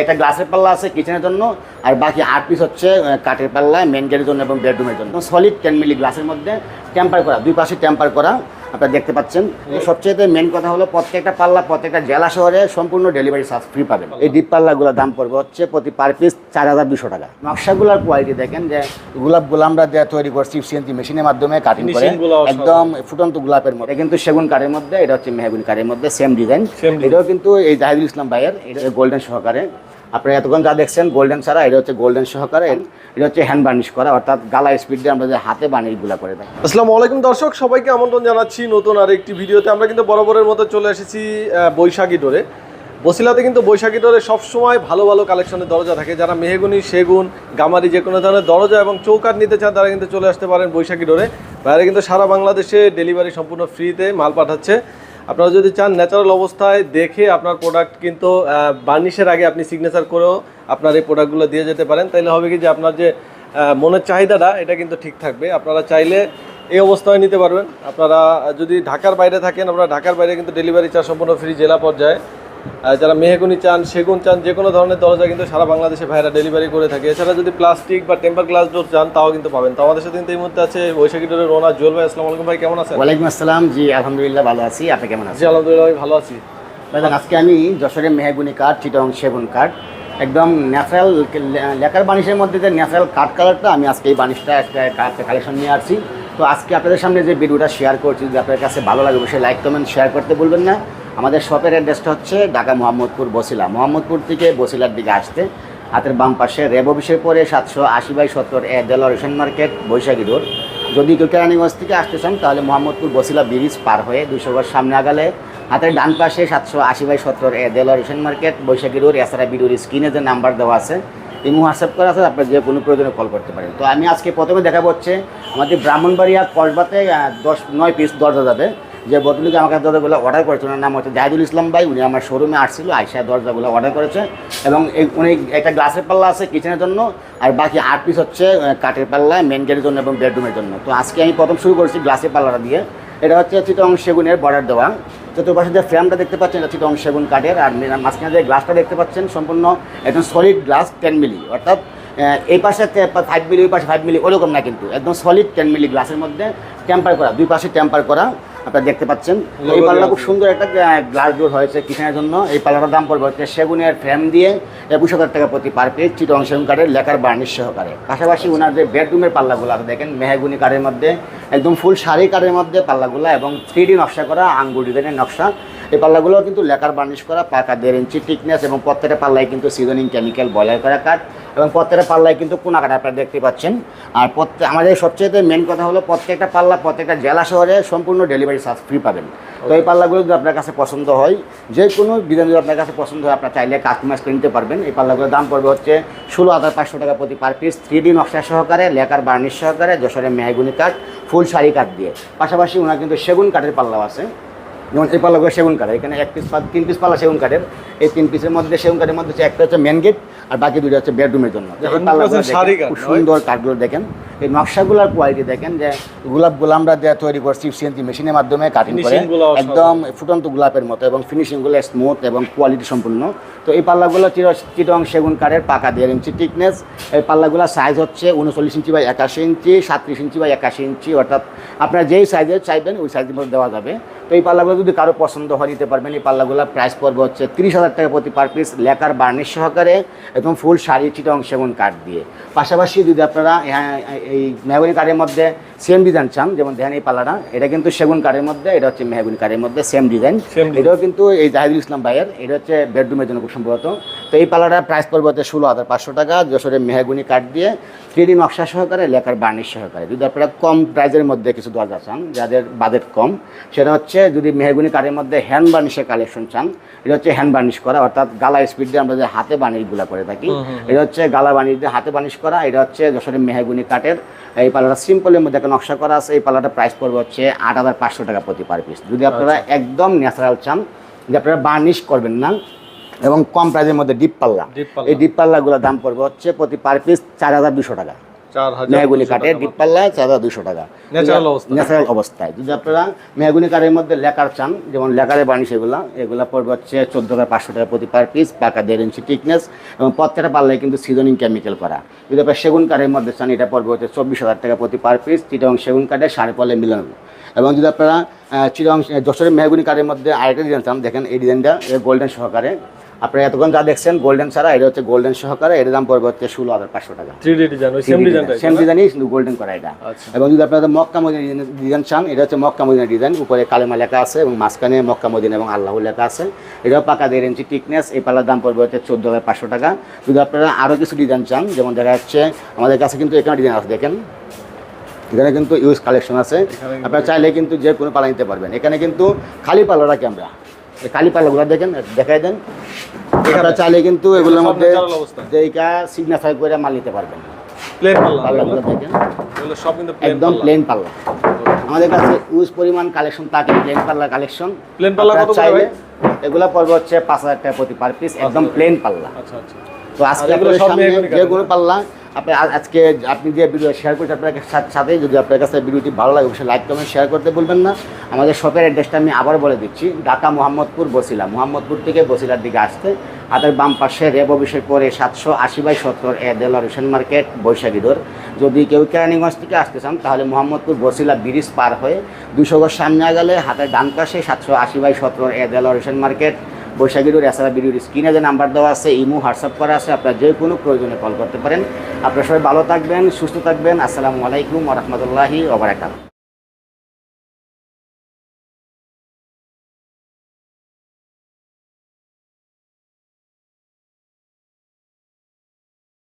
একটা গ্লাসের পাল্লা আছে কিচেনের জন্য, আর বাকি আট পিস হচ্ছে কাঠের পাল্লা মেন জন্য এবং বেডরুমের জন্য। সলিড টেন মিলি গ্লাসের মধ্যে টেম্পার করা, দুই পাশে টেম্পার করা আপনারা দেখতে পাচ্ছেন। সবচেয়ে মেন কথা হলো প্রত্যেকটা পাল্লা প্রত্যেকটা জেলা শহরে সম্পূর্ণ ডেলিভারি চার্জ ফ্রি পাবেন। এই ডিপ পাল্লাগুলোর দাম পড়বে হচ্ছে প্রতি পার পিস চার হাজার দুশো টাকা। নকশাগুলোর কোয়ালিটি দেখেন যে গোলাপ গোলামরা দেওয়া তৈরি করছি সিএনজি মেশিনের মাধ্যমে কাটিং করে। একদম ফুটন্ত গোলাপের মধ্যে। কিন্তু সেগুন কাঠের মধ্যে এটা হচ্ছে মেহগুনি কাঠের মধ্যে সেম ডিজাইন এটাও কিন্তু এই জাহিদুল ইসলাম ভাইয়ের এটা গোল্ডেন সহকারে। আপনারা এতক্ষণ যা দেখছেন গোল্ডেন ছাড়া, এটা হচ্ছে গোল্ডেন সহকারে, এটা হচ্ছে হ্যান্ড বার্নিশ করা, অর্থাৎ গালা স্পিড দিয়ে আমরা যে হাতে বানিশগুলো করে থাকি। আসসালামু আলাইকুম দর্শক, সবাইকে আমন্ত্রণ জানাচ্ছি নতুন আর একটি ভিডিওতে। আমরা কিন্তু বরাবরের মতো চলে এসেছি বৈশাখী ডোরে। বসিলাতে কিন্তু বৈশাখী ডোরে সবসময় ভালো ভালো কালেকশনের দরজা থাকে। যারা মেহেগুনি, সেগুন, গামারি, যে কোনো ধরনের দরজা এবং চৌকাট নিতে চান, তারা কিন্তু চলে আসতে পারেন বৈশাখী ডোরে। বাইরে কিন্তু সারা বাংলাদেশে ডেলিভারি সম্পূর্ণ ফ্রিতে মাল পাঠাচ্ছে। আপনারা যদি চান ন্যাচারাল অবস্থায় দেখে আপনার প্রোডাক্ট কিন্তু বার্নিশের আগে আপনি সিগনেচার করেও আপনার এই প্রোডাক্টগুলো দিয়ে যেতে পারেন। তাহলে হবে কি যে আপনার যে মনের চাহিদাটা, এটা কিন্তু ঠিক থাকবে। আপনারা চাইলে এই অবস্থায় নিতে পারবেন। আপনারা যদি ঢাকার বাইরে থাকেন আপনারা ঢাকার বাইরে কিন্তু ডেলিভারি চার্জ সম্পূর্ণ ফ্রি জেলা পর্যায়ে। যারা মেহগুনি চান সেগুন চান যে কোনো ধরনের দরজা কিন্তু সারা বাংলাদেশে ভাইরা ডেলিভারি করে থাকে। এছাড়া যদি প্লাস্টিক বা টেম্পার গ্লাস ডোর চান তাও কিন্তু পাবেন। তো আমাদের সাথে কিন্তু এই মুহূর্তে আছে বৈশাখী ডোরের রোনা জুয়েল ভাই। আসসালামু আলাইকুম ভাই কেমন আছেন? ওয়ালাইকুম আসসালাম। জি আলহামদুলিল্লাহ ভালো আছি। আপনি কেমন আছেন? জি আলহামদুলিল্লাহ ভাই ভালো আছি। ভাইজান আজকে আমি যশোরের মেহগুনি কাঠ চিটং সেগুন কাঠ একদম ন্যাচারাল লেখার বানিশের মধ্যে যে ন্যাচারাল কাঠ কালারটা আমি আজকে এই বানিশটা একটা কাঠ কালেকশন নিয়ে আসছি। তো আজকে আপনাদের সামনে যে ভিডিওটা শেয়ার করছি যদি আপনার কাছে ভালো লাগে অবশ্যই লাইক কমেন্ট শেয়ার করতে বলবেন না। আমাদের শপের অ্যাড্রেসটা হচ্ছে ঢাকা মোহাম্মদপুর বসিলা। মোহাম্মদপুর থেকে বসিলার দিকে আসতে হাতের বাম পাশে রেব অফিসের পরে সাতশো আশি বাই সত্তর A Delwar ration market Baishakhi road. যদি কেউ কেরানীগঞ্জ থেকে আসতে চান, তাহলে মোহাম্মদপুর বসিলা ব্রিজ পার হয়ে দুশো গজ সামনে আগালে হাতের ডান পাশে সাতশো আশি বাই সত্তর A Delwar ration market Baishakhi road এছাড়া ভিডিওর স্ক্রিনে যে নাম্বার দেওয়া আছে এই হোয়াটসঅ্যাপ করা আছে, আপনার যে কোনো প্রয়োজনে কল করতে পারেন। তো আমি আজকে প্রথমে দেখাবো হচ্ছে আমাদের ব্রাহ্মণবাড়িয়া কসবাতে দশ, নয় পিস দরজা যাবে। যে বদলুকে আমাকে দরজাগুলো অর্ডার করেছে, ওনার নাম হচ্ছে জাহিদুল ইসলাম ভাই, উনি আমার শোরুমে আসছিল, আইসা দরজাগুলো অর্ডার করেছে এবং এই উনি একটা গ্লাসের পাল্লা আছে কিচেনের জন্য, আর বাকি আট পিস হচ্ছে কাঠের পাল্লা মেন গেটের জন্য এবং বেডরুমের জন্য। তো আজকে আমি প্রথম শুরু করেছি গ্লাসের পাল্লাটা দিয়ে। এটা হচ্ছে চিটং সেগুনের বর্ডার দেওয়া। চতুর্পাশে যে ফ্রেমটা দেখতে পাচ্ছেন, এটা চিটং সেগুন কাঠের, আর মাঝখানে যে গ্লাসটা দেখতে পাচ্ছেন, সম্পূর্ণ একদম সলিড গ্লাস টেন মিলি অর্থাৎ এই পাশে ফাইভ মিলি ওই পাশে ফাইভ মিলি ওরকম না কিন্তু, একদম সলিড টেন মিলি গ্লাসের মধ্যে টেম্পার করা, দুই পাশে টেম্পার করা। আপনারা দেখতে পাচ্ছেন। এই পাল্লা খুব সুন্দর একটা গ্লাস ডোর হয়েছে কিচেনের জন্য। এই পাল্লাটার দাম পড়বে হচ্ছে সেগুনের ফ্রেম দিয়ে একুশ হাজার টাকা প্রতি পার পেজ চিট কাঠের লেখার বার্নিশ সহকারে। পাশাপাশি ওনার যে বেডরুমের পাল্লাগুলো আপনি দেখেন মেহাগুনি কাঠের মধ্যে একদম ফুল শাড়ি কাঠের মধ্যে পাল্লাগুলো এবং থ্রি ডি নকশা করা আঙ্গুর ডিজাইনের নকশা। এই পাল্লাগুলো কিন্তু লেখার বার্নিশ করা, পাকা দেড় ইঞ্চি টিকনেস এবং প্রত্যেকটা পাল্লায় কিন্তু সিজনিং কেমিক্যাল বয়লার করা কাঠ এবং প্রত্যেকটা পাল্লায় কিন্তু কোনা কাঠ আপনারা দেখতে পাচ্ছেন। আর প্রত্যেক আমাদের সবচেয়ে মেন কথা হলো প্রত্যেকটা পাল্লা প্রত্যেকটা জেলা শহরে সম্পূর্ণ ডেলিভারি চার্জ ফ্রি পাবেন। তো এই পাল্লাগুলো যদি আপনার কাছে পছন্দ হয়, যে কোনো ডিজাইন যদি আপনার কাছে পছন্দ হয়, আপনার চাইলে কাস্টমাইজ করে নিতে পারবেন। এই পাল্লাগুলোর দাম পড়বে হচ্ছে ষোলো হাজার পাঁচশো টাকা প্রতি পার পিস থ্রি ডি নকশা সহকারে লেখার বার্নিশ সহকারে, যশোরের মেহগুনি কাঠ, ফুল শাড়ি কাঠ দিয়ে। পাশাপাশি ওনার কিন্তু সেগুন কাঠের পাল্লাও আছে। যেমন এই পাল্লাগুলো সেগুন কাঠের। এখানে এক পিস তিন পিস পাল্লা সেগুন কাঠের। এই তিন পিসের মধ্যে সেগুন কাঠের মধ্যে হচ্ছে একটা হচ্ছে মেন গেট আর বাকি দুটো হচ্ছে বেডরুমের জন্য। খুব সুন্দর কাঠগুলো দেখেন। এই নকশাগুলোর কোয়ালিটি দেখেন যে গোলাপ আমরা দেওয়া তৈরি করছি সিএনজি মেশিনের মাধ্যমে কাটিং করে একদম ফুটন্ত গোলাপের মতো এবং ফিনিশিংগুলো স্মুথ এবং কোয়ালিটি সম্পূর্ণ। তো এই পাল্লাগুলো চির- চিটং সেগুন কাঠের পাকা দেড় ইঞ্চি টিকনেস এই পাল্লাগুলোর সাইজ হচ্ছে উনচল্লিশ ইঞ্চি বা একাশি ইঞ্চি সাতত্রিশ ইঞ্চি বা একাশি ইঞ্চি অর্থাৎ আপনার যেই সাইজের চাইবেন ওই সাইজের মধ্যে দেওয়া যাবে। তো এই পাল্লাগুলো যদি কারও পছন্দ হয় নিতে পারবেন এই পাল্লাগুলোর প্রাইস পড়বে হচ্ছে তিরিশ হাজার টাকা প্রতি পার পিস লেকার বার্নিশ সহকারে একদম ফুল শাড়ি চিটং সেগুন কাঠ দিয়ে। পাশাপাশি যদি আপনারা হ্যাঁ, এই মেহগুনি কাঠের মধ্যে সেম ডিজাইন চান যেমন দেখেন এই পাল্লাটা এটা কিন্তু সেগুন কাঠের মধ্যে এটা হচ্ছে মেহগুনি কাঠের মধ্যে সেম ডিজাইন এটাও কিন্তু এই জাহিদুল ইসলাম ভাইয়ের এটা হচ্ছে বেডরুমের জন্য খুব সম্ভবত। তো এই পাল্লাটার প্রাইস পড়বে হচ্ছে ষোলো হাজার পাঁচশো টাকা যশোরের মেহগুনি কাঠ দিয়ে থ্রি ডি নকশা সহকারে লেখার বার্নিশ সহকারে। যদি আপনারা কম প্রাইজের মধ্যে কিছু দরজা চান যাদের বাজেট কম সেটা হচ্ছে যদি মেহগুনি কাঠের মধ্যে হ্যান্ড বার্নিশের কালেকশন চান এটা হচ্ছে হ্যান্ড বার্নিশ করা অর্থাৎ গালা স্পিড দিয়ে আমরা যে হাতে বার্নিশগুলো করে থাকি এটা হচ্ছে গালা বার্নিশ দিয়ে হাতে বার্নিশ করা এটা হচ্ছে যশোরের মেহগুনি কাঠের এই পাল্লাটা সিম্পলের মধ্যে একটা নকশা করা আছে। এই পাল্লাটা প্রাইস পড়বে হচ্ছে আট হাজার পাঁচশো টাকা প্রতি পার পিস যদি আপনারা একদম ন্যাচারাল চান যে আপনারা বার্নিশ করবেন না এবং কম প্রাইসের মধ্যে ডিপ পাল্লা। এই ডিপ পাল্লাগুলোর দাম পড়বে হচ্ছে প্রতি পার পিস চার হাজার দুশো টাকা। মেহগুনি কাঠের টাকা ডিপ পাল্লা চার হাজার দুশো টাকা ন্যাচারাল অবস্থায়। যদি আপনারা মেহগুনি কাঠের মধ্যে লেকার চান যেমন লেকারে বানিশ এগুলা এগুলা পড়বে হচ্ছে চোদ্দ হাজার পাঁচশো টাকা প্রতি পার পিস পাকা দেড় ইঞ্চি টিকনেস এবং প্রত্যেকটা পাল্লায় কিন্তু সিজনিং কেমিক্যাল করা। যদি আপনার সেগুন কাঠের মধ্যে চান এটা পড়বে হচ্ছে চব্বিশ হাজার টাকা প্রতি পার পিস চিটং সেগুন কাঠের সাড়ে পলে মিলানো। এবং যদি আপনারা চিরং যশোরের মেহগুনি কাঠের মধ্যে আরেকটা ডিজাইন চান দেখেন এই ডিজাইনটা গোল্ডেন সহকারে আপনারা এতক্ষণ যা দেখছেন গোল্ডেন ছাড়া এটা হচ্ছে গোল্ডেন সহকারে এর দাম পড়বে হচ্ছে ষোলো হাজার পাঁচশো টাকা। সেম ডিজাইনই কিন্তু গোল্ডেন করা এটা। আচ্ছা। এবং যদি আপনাদের মক্কা মদিনা ডিজাইন চান এটা হচ্ছে মক্কা মদিনা ডিজাইন উপরে কালেমা লেখা আছে এবং মাঝখানে মক্কা মদিনা এবং আল্লাহ লেখা আছে। এটাও পাকা দেড় ইঞ্চি টিকনেস এই পাল্লার দাম পড়বে হচ্ছে চোদ্দ হাজার পাঁচশো টাকা। যদি আপনারা আরও কিছু ডিজাইন চান যেমন দেখা যাচ্ছে আমাদের কাছে কিন্তু এখানে ডিজাইন আছে দেখেন। এখানে কিন্তু ইউজ কালেকশন আছে। আপনারা চাইলে কিন্তু যে কোনো পালা নিতে পারবেন। এখানে কিন্তু খালি পাল্লা রাখি আমরা দেখেন দেখাই দেন। আপনারা চাইলে কিন্তু এগুলোর মধ্যে। যেইটা সিগনেচার করে মাল নিতে পারবেন। প্লেন পাল্লাগুলো দেখেন। সব কিন্তু একদম প্লেন পাল্লা। আমাদের কাছে ইউজ পরিমাণ কালেকশন থাকে প্লেন পাল্লা কালেকশন Plain পাল্লা কত করে এগুলো পড়বে হচ্ছে পাঁচ হাজার টাকা প্রতি পার পিস একদম প্লেন পাল্লা। আচ্ছা আচ্ছা। তো আজকে মেহগনি কাঠের? যেগুলো আপনি আজকে আপনি যে ভিডিও শেয়ার করছেন আপনার সাথে সাথে যদি আপনার কাছে ভিডিওটি ভালো লাগে অবশ্যই লাইক কমেন্ট শেয়ার করতে বলবেন না আমাদের শপের অ্যাড্রেসটা আমি আবার বলে দিচ্ছি ঢাকা মোহাম্মদপুর বসিলা মোহাম্মদপুর থেকে বসিলার দিকে আসতে হাতের বাম পাশে রেব অফিসের পরে সাতশো আশি বাই সত্তর এ দেলার হোসেন মার্কেট বৈশাখী দোর যদি কেউ কেরানীগঞ্জ থেকে আসতে চান তাহলে মোহাম্মদপুর বসিলা ব্রিজ পার হয়ে দুশো গজ সামনে গেলে হাতের ডান পাশে সাতশো আশি বাই সত্তর এ দেলার হোসেন মার্কেট বৈশাখীর এছাড়া ভিডিওর স্ক্রিনে যে নাম্বার দেওয়া আছে, ইমো, হোয়াটসঅ্যাপ করা আছে, আপনার যে কোনো প্রয়োজনে কল করতে পারেন। আপনারা সবাই ভালো থাকবেন, সুস্থ থাকবেন। আসসালামু আলাইকুম রহমতুল্লাহি ওবরাকাত